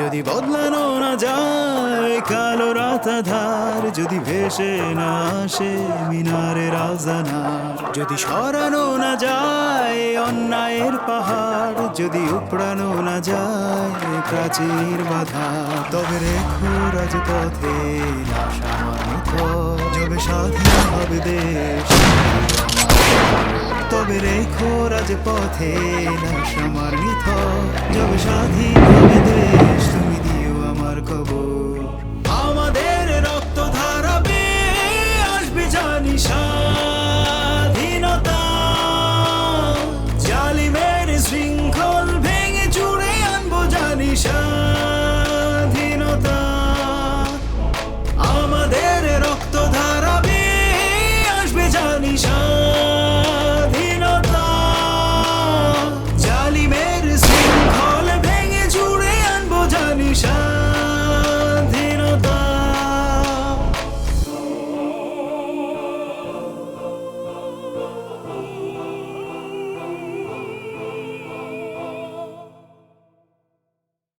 যদি বদলানো না যায়, কালো রাতাধার, যদি ভেসে না আসে মিনারে রাজানা যদি সরানো না যায় অন্যায়ের পাহাড়, যদি উপড়ানো না যায় প্রাচীর বাধা, তবে রেখো রাজপথে লাশ স্বাধীন হবে দেশ। তবে রেখো রাজপথে লাশ আমার নিথ যবে স্বাধীন